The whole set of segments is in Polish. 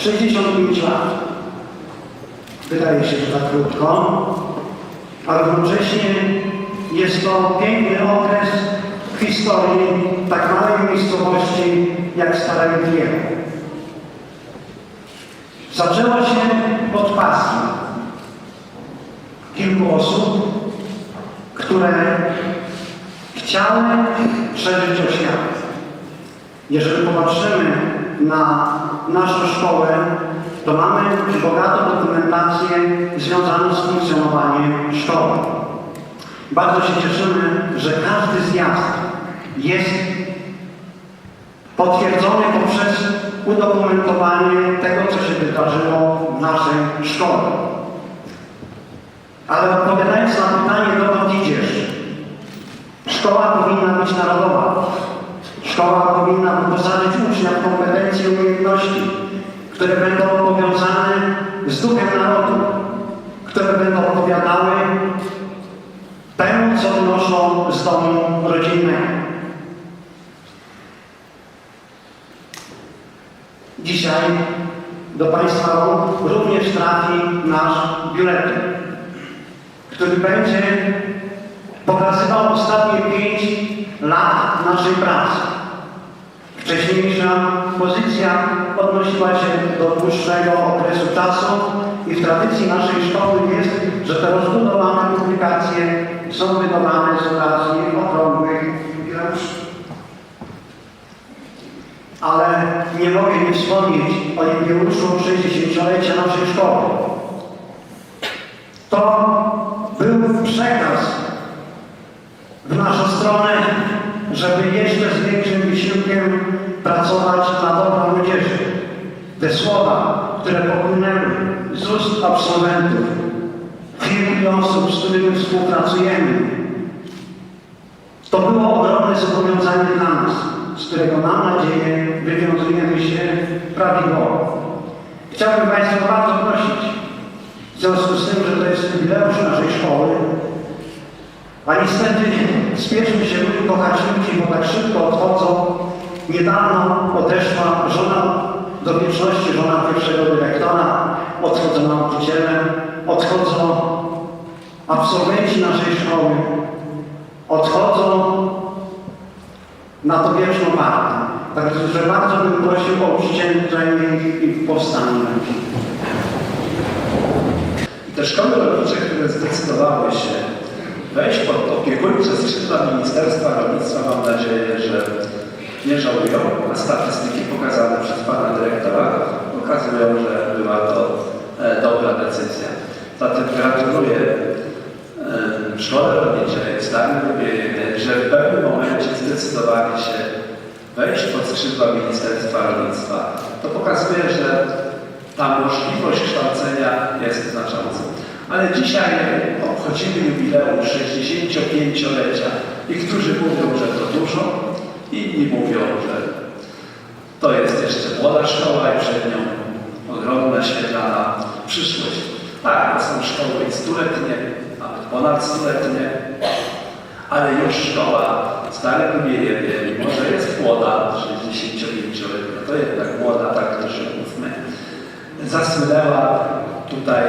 65 lat. Wydaje się, że tak krótko, ale równocześnie jest to piękny okres w historii tak małej miejscowości jak Stara Wiewa. Zaczęło się od pasji kilku osób, które chciały przeżyć oświatę. Jeżeli popatrzymy na naszą szkołę, to mamy bogatą dokumentację związaną z funkcjonowaniem szkoły. Bardzo się cieszymy, że każdy zjazd jest potwierdzony poprzez udokumentowanie tego, co się wydarzyło w naszej szkole. Ale odpowiadając na pytanie, dokąd idziesz? Szkoła powinna być narodowa. Szkoła powinna wyposażyć ucznia w kompetencje i umiejętności, które będą powiązane z duchem narodu, które będą odpowiadały temu, co wnoszą z domu rodzinnego. Dzisiaj do Państwa również trafi nasz biuletyn, który będzie pokazywał ostatnie pięć lat naszej pracy. Wcześniejsza pozycja odnosiła się do dłuższego okresu czasu i w tradycji naszej szkoły jest, że te rozbudowane publikacje są wydawane z okazji okrągłych jubileuszy. Ale nie mogę nie wspomnieć o jubileuszu 60-lecia naszej szkoły. To był przekaz w naszą stronę, żeby jeszcze z większym wysiłkiem pracować na dobro młodzieży. Te słowa, które popłynęły z ust absolwentów, firm i osób, z którymi współpracujemy, to było ogromne zobowiązanie dla nas, z którego mam nadzieję wywiązujemy się prawidłowo. Chciałbym Państwa bardzo prosić, w związku z tym, że to jest jubileusz naszej szkoły, a niestety spieszmy się ludzie kochaczynki, bo tak szybko odchodzą. Niedawno odeszła żona do wieczności, żona pierwszego dyrektora, odchodzą nauczyciele, odchodzą absolwenci naszej szkoły, odchodzą na to wieczną wartę. Także bardzo bym prosił o uścięcie i powstanie. Te szkoły rolnicze, które zdecydowały się wejść pod opiekuńcze skrzydła Ministerstwa Rolnictwa, mam nadzieję, że nie żałują, a statystyki pokazane przez Pana Dyrektora pokazują, że była to e, dobra decyzja. Zatem gratuluję e, Szkole Rolniczej, Lubiewie, że w pewnym momencie zdecydowali się wejść pod skrzydła Ministerstwa Rolnictwa. To pokazuje, że ta możliwość kształcenia jest znacząca. Ale dzisiaj obchodzimy jubileusz 65-lecia. Niektórzy mówią, że to dużo, inni mówią, że to jest jeszcze młoda szkoła i przed nią ogromna, świetlana przyszłość. Tak, to są szkoły stuletnie, nawet ponad stuletnie, ale już szkoła Stare Lubiejewie, mimo że jest młoda, 65-letnia, to jednak młoda, tak się mówmy, zasłynęła tutaj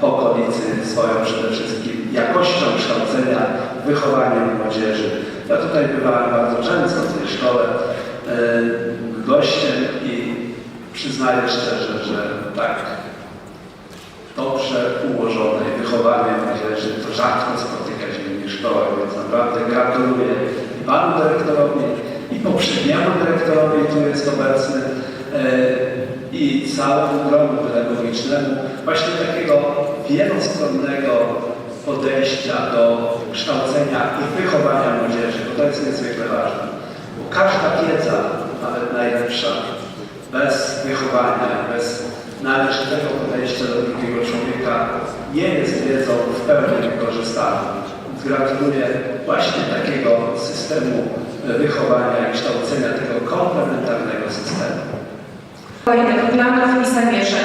w okolicy swoją przede wszystkim jakością kształcenia, wychowaniem młodzieży. Ja tutaj bywałem bardzo często w tej szkole e, gościem i przyznaję szczerze, że tak dobrze ułożone wychowanie młodzieży to rzadko spotykać w innych szkołach, więc naprawdę gratuluję i panu dyrektorowi, i poprzedniemu dyrektorowi, który jest obecny, e, i całemu gromu pedagogicznemu właśnie takiego wielostronnego podejścia do kształcenia i wychowania młodzieży, bo to jest niezwykle ważne. Bo każda wiedza, nawet najlepsza, bez wychowania, bez należytego podejścia do drugiego człowieka nie jest wiedzą w pełni wykorzystaną. Więc Gratuluję właśnie takiego systemu wychowania i kształcenia, tego komplementarnego systemu. Kolejnych planów i zamierzeń.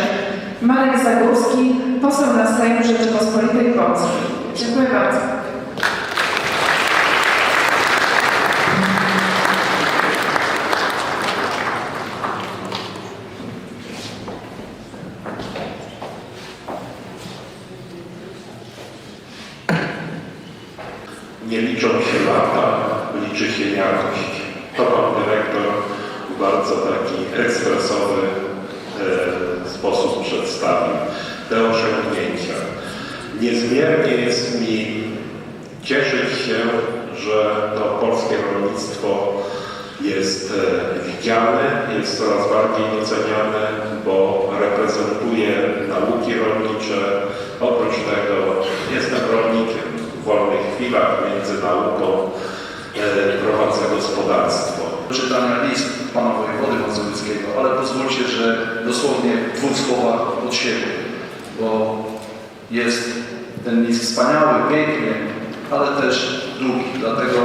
Marek Zagórski, poseł na Sejm Rzeczypospolitej Polskiej. Dziękuję bardzo. nie liczą się lata, liczy się jakość. To pan dyrektor w bardzo taki ekspresowy e, sposób przedstawił te osiągnięcia. Niezmiernie jest mi cieszyć się, że to polskie rolnictwo jest e, widziane, jest coraz bardziej doceniane, bo reprezentuje nauki rolnicze. Oprócz tego jestem rolnikiem. W wolnych chwilach między nauką e, prowadzę gospodarstwo. czytania list pana wojewody mazowieckiego, ale pozwólcie, że dosłownie w dwóch słowach od siebie, bo jest ten list wspaniały, piękny, ale też długi. Dlatego,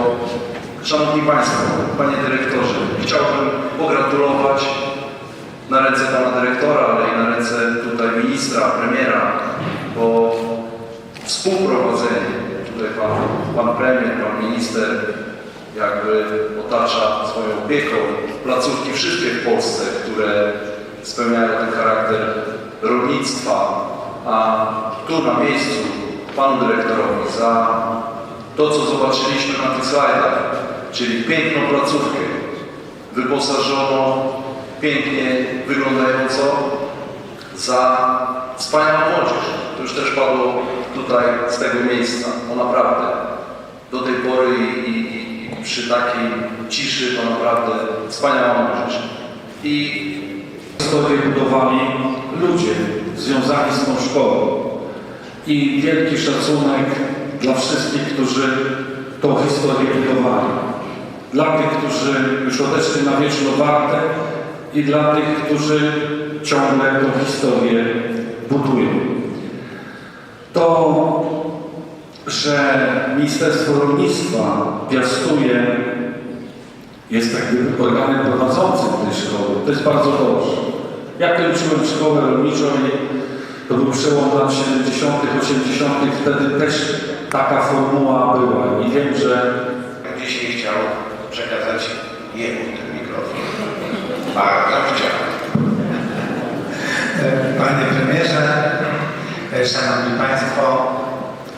Szanowni Państwo, Panie Dyrektorze, chciałbym pogratulować na ręce Pana Dyrektora, ale i na ręce tutaj Ministra, Premiera, bo współprowadzenie, tutaj Pan, pan Premier, Pan Minister jakby otacza swoją opieką placówki wszystkie w Polsce, które spełniają ten charakter rolnictwa, a tu na miejscu Panu Dyrektorowi za to, co zobaczyliśmy na tych slajdach, czyli piękną placówkę, wyposażoną, pięknie wyglądającą, za wspaniałą młodzież. To już też padło tutaj z tego miejsca. No naprawdę, do tej pory i, i, i przy takiej ciszy to naprawdę wspaniała młodzież. I historię budowali ludzie związani z tą szkołą. I wielki szacunek dla wszystkich, którzy tą historię budowali. Dla tych, którzy już odeszli na wieczną wartę i dla tych, którzy ciągle tą historię budują. To, że Ministerstwo Rolnictwa piastuje jest jakby organem prowadzącym tej szkoły. To jest bardzo dobrze. Ja kończyłem szkołę rolniczą i to był przełom lat 70., 80., wtedy też taka formuła była i wiem, że Dzisiaj chciał przekazać jemu ten mikrofon. Bardzo chciał. Panie Premierze, e, Szanowni Państwo,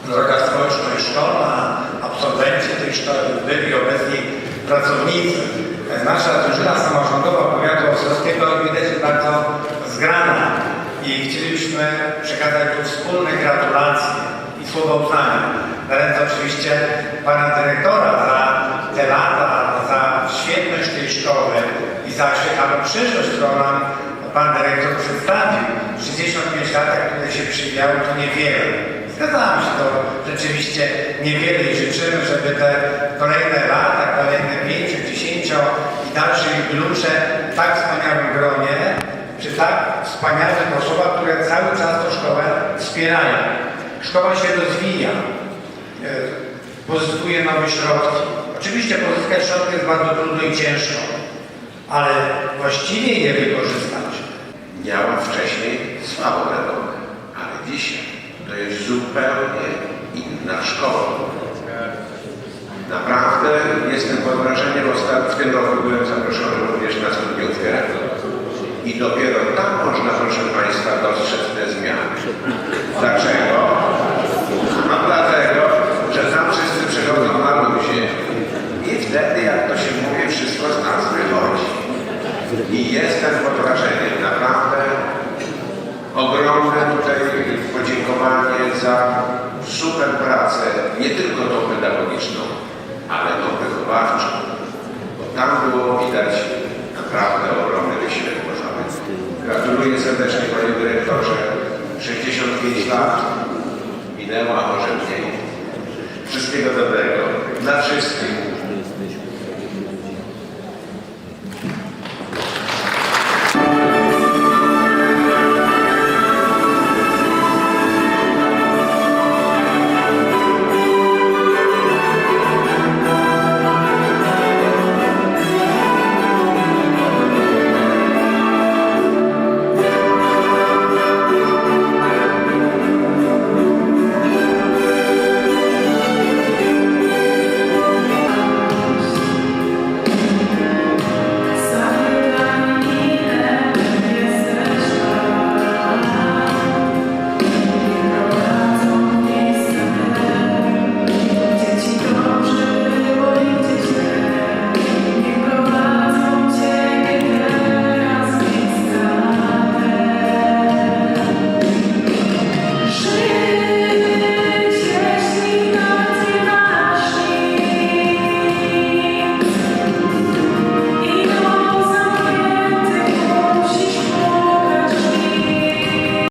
droga społeczność szkolna, absolwenci tej szkoły, byli obecni pracownicy. E, Nasza drużyna samorządowa powiatu ostrowskiego widać jest bardzo zgrana i chcielibyśmy przekazać tu wspólne gratulacje i słowa uznania. Na ręce oczywiście Pana Dyrektora za te lata, za świetność tej szkoły i za świetlaną przyszłość, którą nam Pan Dyrektor przedstawił. 65 lat, tutaj się przywijało, to niewiele. Zgadzamy się, to rzeczywiście niewiele i życzymy, żeby te kolejne lata, kolejne 5, 10 i dalsze jubilusze w tak wspaniałym gronie, przy tak wspaniałych osobach, które cały czas tę szkołę wspierają. Szkoła się rozwija, e, pozyskuje nowe środki. Oczywiście pozyskać środki jest bardzo trudno i ciężko, ale właściwie je wykorzystać. Miała wcześniej słabą renomę, ale dzisiaj to jest zupełnie inna szkoła. Naprawdę jestem pod wrażeniem, w tym roku byłem zaproszony również na studniówkę i dopiero tam można, proszę Państwa, dostrzec te zmiany. Dlaczego? No dlatego, że tam wszyscy przychodzą na luzie i wtedy, jak to się mówi, wszystko z nas wychodzi. I jestem pod wrażeniem, naprawdę ogromne tutaj podziękowanie za super pracę, nie tylko tą pedagogiczną, ale tą wychowawczą. Bo tam było widać naprawdę ogromny wysiłek włożony. Gratuluję serdecznie Panie Dyrektorze. 65 lat minęło, a może mniej. Wszystkiego dobrego.